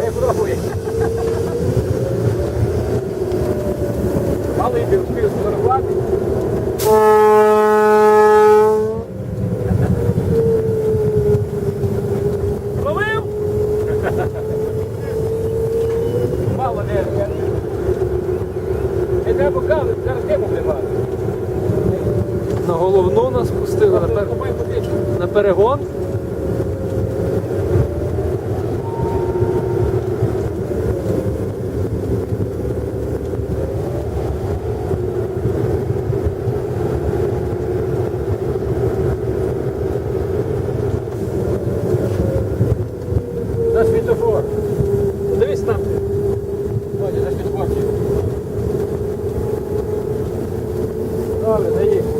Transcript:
Не пробуй. Малий би встиг сформувати. Ловив? Мало не. Не треба казати, зараз тему вливати. На головну нас пустили на, пер... На світофор. Дивись там ти. Давайте на підході. Добре, заїхав.